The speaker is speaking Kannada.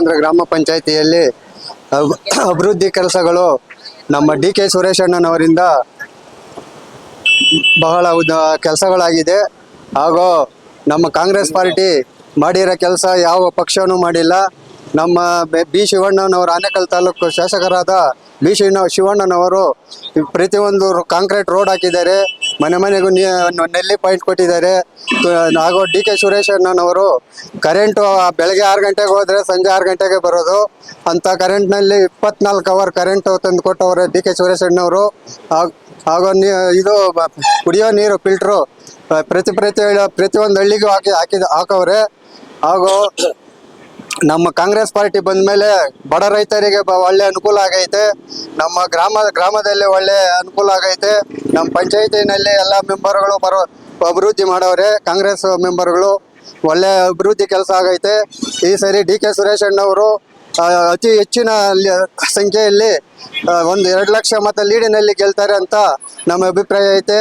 ಅಂದ್ರೆ ಗ್ರಾಮ ಪಂಚಾಯಿತಿಯಲ್ಲಿ ಅಭಿವೃದ್ಧಿ ಕೆಲಸಗಳು ನಮ್ಮ ಡಿ ಕೆ ಸುರೇಶ್ ಅಣ್ಣನವರಿಂದ ಬಹಳ ಕೆಲಸಗಳಾಗಿದೆ. ಹಾಗೂ ನಮ್ಮ ಕಾಂಗ್ರೆಸ್ ಪಾರ್ಟಿ ಮಾಡಿರೋ ಕೆಲಸ ಯಾವ ಪಕ್ಷನೂ ಮಾಡಿಲ್ಲ. ನಮ್ಮ ಬಿ ಶಿವಣ್ಣನವರು ಆನೇಕಲ್ ತಾಲೂಕು ಶಾಸಕರಾದ ಬಿ ಶಿವ ಶಿವಣ್ಣನವರು ಪ್ರತಿಯೊಂದು ಕಾಂಕ್ರೀಟ್ ರೋಡ್ ಹಾಕಿದ್ದಾರೆ. ಮನೆ ಮನೆಗೂ ನೆಲ್ಲಿ ಪಾಯಿಂಟ್ ಕೊಟ್ಟಿದ್ದಾರೆ. ಹಾಗೂ ಡಿ ಕೆ ಸುರೇಶ್ ಅಣ್ಣನವರು ಕರೆಂಟು ಬೆಳಗ್ಗೆ ಆರು ಗಂಟೆಗೆ ಹೋದರೆ ಸಂಜೆ ಆರು ಗಂಟೆಗೆ ಬರೋದು. ಅಂಥ ಕರೆಂಟ್ನಲ್ಲಿ ಇಪ್ಪತ್ನಾಲ್ಕು ಅವರ್ ಕರೆಂಟ್ ತಂದು ಕೊಟ್ಟವರು ಡಿ ಕೆ ಸುರೇಶ್ ಅಣ್ಣವರು ಹಾಗ್- ಇದು ಕುಡಿಯೋ ನೀರು ಫಿಲ್ಟ್ರು ಪ್ರತಿ ಪ್ರತಿ ಪ್ರತಿಯೊಂದು ಹಳ್ಳಿಗೂ ಹಾಕಿ ಹಾಕಿದ ಹಾಕವ್ರೆ. ಹಾಗೂ ನಮ್ಮ ಕಾಂಗ್ರೆಸ್ ಪಾರ್ಟಿ ಬಂದ ಮೇಲೆ ಬಡ ರೈತರಿಗೆ ಒಳ್ಳೆ ಅನುಕೂಲ ಆಗೈತೆ. ನಮ್ಮ ಗ್ರಾಮ, ಗ್ರಾಮದಲ್ಲಿ ಒಳ್ಳೆ ಅನುಕೂಲ ಆಗೈತೆ. ನಮ್ಮ ಪಂಚಾಯತಿನಲ್ಲಿ ಎಲ್ಲ ಮೆಂಬರ್ಗಳು ಬರೋ ಅಭಿವೃದ್ಧಿ ಮಾಡವ್ರೆ. ಕಾಂಗ್ರೆಸ್ ಮೆಂಬರ್ಗಳು ಒಳ್ಳೆ ಅಭಿವೃದ್ಧಿ ಕೆಲಸ ಆಗೈತೆ. ಈ ಸರಿ ಡಿ ಕೆ ಸುರೇಶ್ ಅಣ್ಣವರು ಅತಿ ಹೆಚ್ಚಿನ ಸಂಖ್ಯೆಯಲ್ಲಿ ಒಂದು ಎರಡು ಲಕ್ಷ ಮತ ಲೀಡಿನಲ್ಲಿ ಗೆಲ್ತಾರೆ ಅಂತ ನಮ್ಮ ಅಭಿಪ್ರಾಯ ಐತೆ.